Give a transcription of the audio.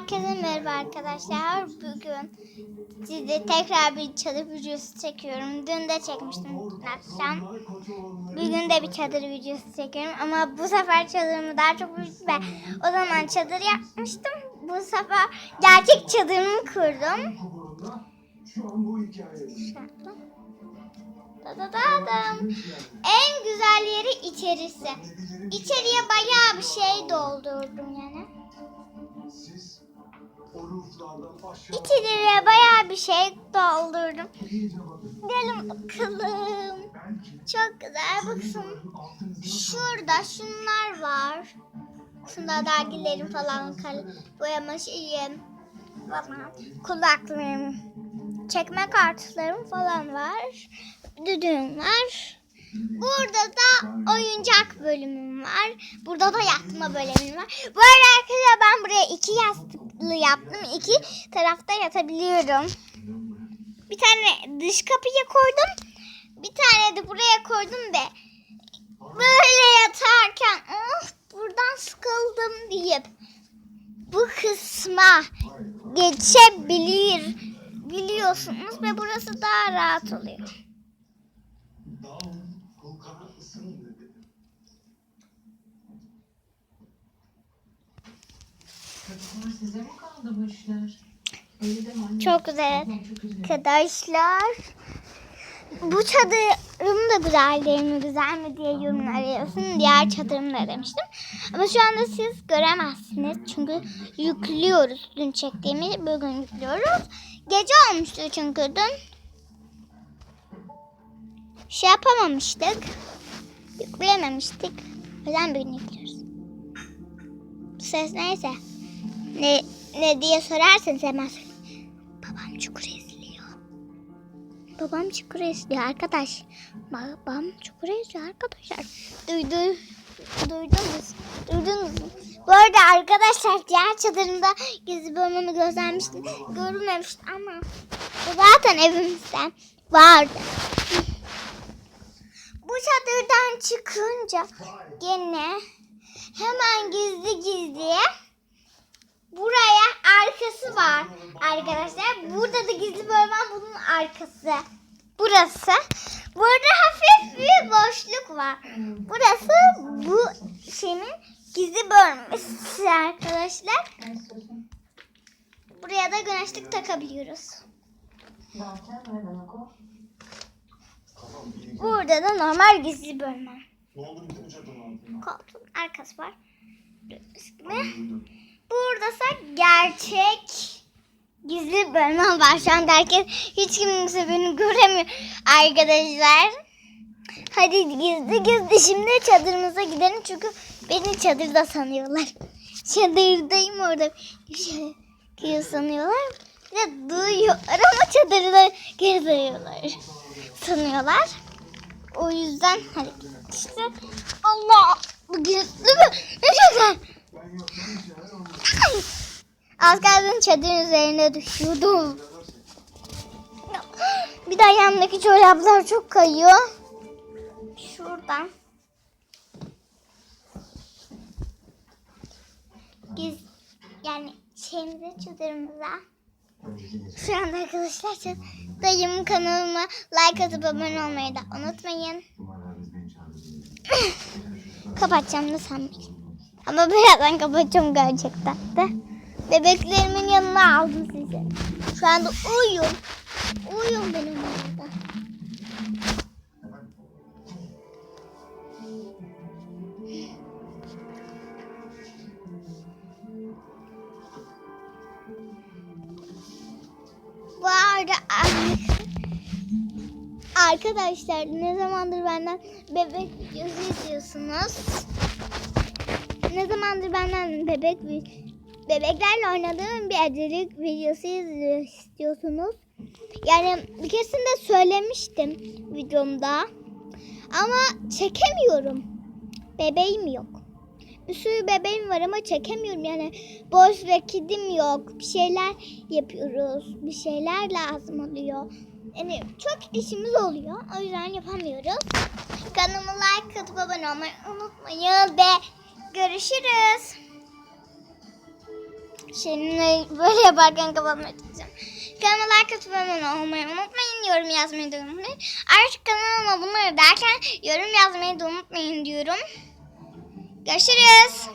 Herkese merhaba arkadaşlar. Bugün size tekrar bir çadır videosu çekiyorum. Dün de çekmiştim dün akşam. Bugün de bir çadır videosu çekiyorum. Ama bu sefer çadırımı daha çok büyük ve o zaman çadır yapmıştım. Bu sefer gerçek çadırımı kurdum. Da da da da. En güzel yeri içerisi. İçeriye bayağı bir şey doldurdum yani. Siz o ruhlardan aşağı İçeriye bayağı bir şey doldurdum. Gelin bakalım. Çok güzel bakın. Şurada şunlar var. Şunda dergilerim falan boyama şeyim falan. Kulaklığım. Çekme kartlarım falan var. Düdüğüm var. Burada da oyuncak bölümüm var. Burada da yatma bölümüm var. Bu arada arkadaşlar ben buraya iki yastıklı yaptım. İki tarafta yatabiliyorum. Bir tane dış kapıya koydum. Bir tane de buraya koydum ve böyle yatarken of buradan sıkıldım deyip bu kısma geçebilir biliyorsunuz ve burası daha rahat oluyor. Çocuklar size mi kaldı bu işler? Öyle deme anne. Çok güzel çok arkadaşlar. Bu çadırım da güzel değil mi güzel mi diye yorumlar. Diğer çadırım da demiştim. Ama şu anda siz göremezsiniz. Çünkü yüklüyoruz. Dün çektiğimi bugün yüklüyoruz. Gece olmuştu çünkü dün. Şey yapamamıştık. Yükleyememiştik. O yüzden bugün yüklüyoruz. Bu ses neyse. Ne, ne diye sorarsanız hemen. Babam çukur izliyor. Babam çukur izliyor arkadaş. Babam çukur izliyor arkadaşlar. Duydu, duydunuz. Duydunuz mu? Bu arada arkadaşlar diğer çadırımda gizli bölümümü göstermiştim. Görmemiştim ama zaten evimizden vardı. Bu çadırdan çıkınca gene hemen gizli gizli arkası var arkadaşlar. Burada da gizli var, bunun arkası. Burası. Burada hafif bir boşluk var. Burası bu şeyin gizli bölmesi arkadaşlar. Buraya da güneşlik takabiliyoruz. Burada da normal gizli bölme. Koltuğun arkası var. Gördüğünüz Buradasa gerçek gizli. Şu anda herkes hiç kimse beni göremiyor arkadaşlar. Hadi gizli gizli şimdi çadırımıza gidelim çünkü beni çadırda sanıyorlar. Çadırdayım orada şey sanıyorlar. Bir de duyuyorlar ama çadırda geziyorlar sanıyorlar. O yüzden hadi işte Allah bu gizli mi? Ne güzel. Az kalsın çadırın üzerine düşüyordum. Bir daha yanındaki çoraplar çok kayıyor. Şuradan. Biz yani şeyimize çadırımıza. Şu anda arkadaşlar dayımın kanalıma like atıp abone olmayı da unutmayın. Kapatacağım da sanmayın. Ama birazdan kapatacağım gerçekten de. Bebeklerimin yanına aldım sizi. Şu anda uyuyun. Uyuyun benim yanımda. Bu arada arkadaşlar ne zamandır benden bebek videosu izliyorsunuz? Ne zamandır benden bebek vi- bebeklerle oynadığım bir ecelik videosu istiyorsunuz? Yani bir keresinde söylemiştim videomda. Ama çekemiyorum. Bebeğim yok. Bir sürü bebeğim var ama çekemiyorum. Yani boş vakitim yok. Bir şeyler yapıyoruz. Bir şeyler lazım oluyor. Yani çok işimiz oluyor. O yüzden yapamıyoruz. Kanalıma like atıp abone olmayı unutmayın ve görüşürüz. Şimdi böyle yaparken kafamı açacağım. Kanalıma like atıp abone olmayı unutmayın. Yorum yazmayı da unutmayın. Artık kanalıma bunları derken yorum yazmayı da unutmayın diyorum. Görüşürüz.